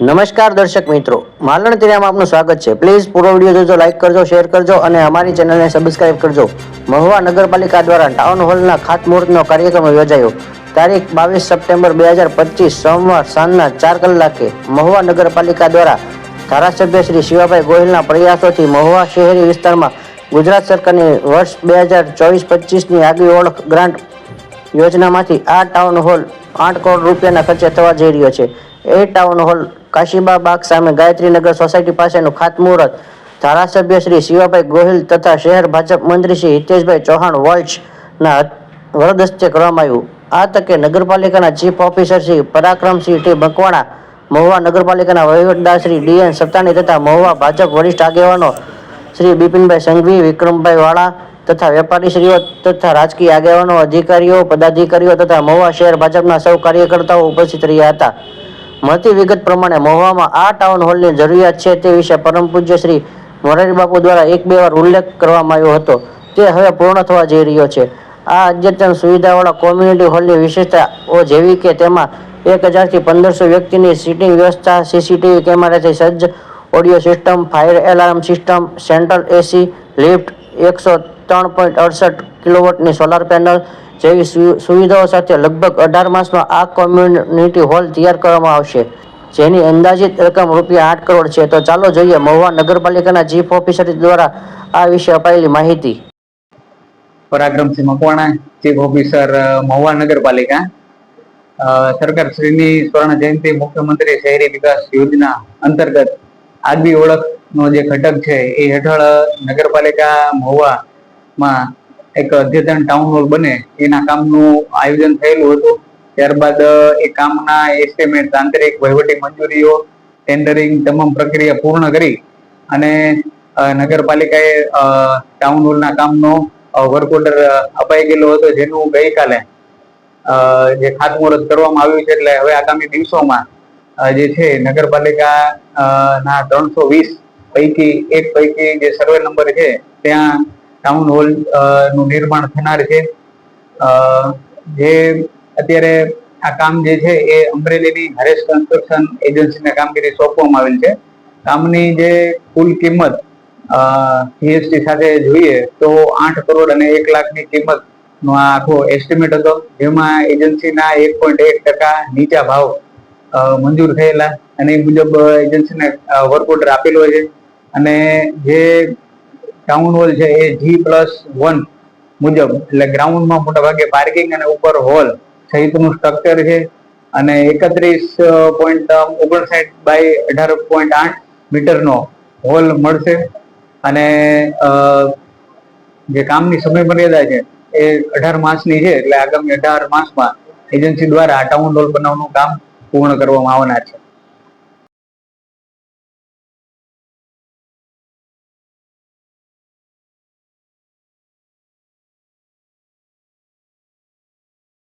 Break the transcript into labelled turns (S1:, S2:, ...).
S1: નમસ્કાર દર્શક મિત્રો. માલણ તિરામાં આપનું સ્વાગત છે. પ્લીઝ પૂરો વીડિયો જોજો લાઈક કરજો શેર કરજો અને અમારી ચેનલને સબસ્ક્રાઇબ કરજો. મહુવા નગરપાલિકા દ્વારા ટાઉન હોલના ખાતમુહૂર્તનો કાર્યક્રમ યોજાયો. તારીખ બાવીસ સપ્ટેમ્બર બે હજાર પચીસ સોમવાર સાંજના ચાર કલાકે મહુવા નગરપાલિકા દ્વારા ધારાસભ્ય શ્રી શિવાભાઈ ગોહિલના પ્રયાસોથી મહુવા શહેરી વિસ્તારમાં ગુજરાત સરકારની વર્ષ બે હજાર ચોવીસ પચીસની આગવી ઓળખ ગ્રાન્ટ યોજનામાંથી આ ટાઉન હોલ આઠ કરોડ રૂપિયાના ખર્ચે થવા જઈ રહ્યો છે. એ ટાઉન હોલ કાશીબા બાગ સામે ગાયત્રીનગર સોસાયટી પાસેનું ખાતમુહૂર્ત. ધારાસભ્ય શ્રી શિવાભાઈ ગોહિલ તથા શહેર ભાજપ મંત્રી શ્રી હિતેશભાઈ ચૌહાણ વોલ્ચના વરદસ્તે કરવામાં આવ્યું. આ તકે નગરપાલિકાના chief officer Shri Parakramsinh T. Makwana, Mahuva નગરપાલિકાના વહીવટદાર શ્રી ડીએન સત્તાણી તથા મહુવા ભાજપ વરિષ્ઠ આગેવાનો શ્રી બિપિનભાઈ સંઘવી, વિક્રમભાઈ વાળા તથા વેપારીશ્રીઓ તથા રાજકીય આગેવાનો, અધિકારીઓ, પદાધિકારીઓ તથા મહુવા શહેર ભાજપના સૌ કાર્યકર્તાઓ ઉપસ્થિત રહ્યા હતા. મળતી વિગત પ્રમાણે મહુવામાં આ ટાઉન હોલની જરૂરિયાત છે તે વિશે પરમ પૂજ્ય શ્રી મોરારીબાપુ દ્વારા એક બે વાર ઉલ્લેખ કરવામાં આવ્યો હતો. તે હવે પૂર્ણ થવા જઈ રહ્યો છે. આ અદ્યતન સુવિધાવાળા કોમ્યુનિટી હોલની વિશેષતાઓ જેવી કે તેમાં એક હજારથી પંદરસો વ્યક્તિની સીટિંગ વ્યવસ્થા સીસીટીવી કેમેરાથી સજ્જ audio system fire alarm system central AC lift એકસો ત્રણ પોઈન્ટ અડસઠ કિલોવોટની સોલાર પેનલ જેવી સુવિધાઓ સાથે લગભગ અઢાર માસમાં આ કોમ્યુનિટી હોલ તૈયાર કરવામાં આવશે. જેની અંદાજિત રકમ રૂપિયા આઠ કરોડ છે. તો ચાલો જોઈએ મહુવા નગરપાલિકાના ચીફ ઓફિસર દ્વારા આ વિશે અપાયેલી માહિતી.
S2: પરાક્રમસિંહ મકવાણા ચીફ ઓફિસર મહુવા નગરપાલિકા. સરકાર સરકારશ્રીની સ્વર્ણ જયંતિ મુખ્યમંત્રી શહેરી વિકાસ યોજના અંતર્ગત આગવી ઓળખનો જે ઘટક છે, એ હેઠળ નગરપાલિકા મહુવામાં એક અદ્યતન ટાઉન હોલ બને. એના કામનું આયોજન થયેલું હતું. ત્યારબાદ, એ કામના એસ્ટિમેટ આંતરિક વહીવટી મંજૂરીઓ ટેન્ડરિંગ તમામ પ્રક્રિયા પૂર્ણ કરી અને નગરપાલિકાએ ટાઉન હોલના કામનો વર્ક ઓર્ડર અપાઈ ગયેલો હતો, જેનું ગઈકાલે જે ખાતમુહૂર્ત કરવામાં આવ્યું છે, એટલે હવે આગામી દિવસોમાં જે છે, નગરપાલિકા ના ત્રણસો વીસ પૈકી, એક પૈકી જે સર્વે નંબર છે, ત્યાં ટાઉન હોલનું નિર્માણ થનાર છે. જે અત્યારે આ કામ જે છે એ અમરેલીની હરેશ કન્સ્ટ્રક્શન એજન્સીને કામગીરી સોંપવામાં આવેલ છે. કામની જે કુલ કિંમત જીએસટી સાથે જોઈએ તો આઠ કરોડ અને એક લાખની કિંમત નો આખો એસ્ટિમેટ હતો. જેમાં એજન્સીના એક પોઈન્ટ એક ટકા નીચા ભાવ મંજૂર થયેલા. અને એ મુજબ એજન્સીને વર્ક ઓર્ડર આપેલો છે. અને જે ટાઉન હોલ છે એ જી પ્લસ વન મુજબ. એટલે ગ્રાઉન્ડમાં મોટા ભાગે પાર્કિંગ અને ઉપર હોલ સહિતનું સ્ટ્રક્ચર છે. અને એકત્રીસ પોઈન્ટ ઓગણસાઠ બાય અઢાર પોઈન્ટ આઠ મીટરનો હોલ મળશે. અને જે કામની સમય મર્યાદા છે એ અઢાર માસની છે. એટલે આગામી અઢાર માસમાં એજન્સી દ્વારા ટાઉન હોલ બનાવવાનું કામ પૂર્ણ કરવામાં આવનાર છે.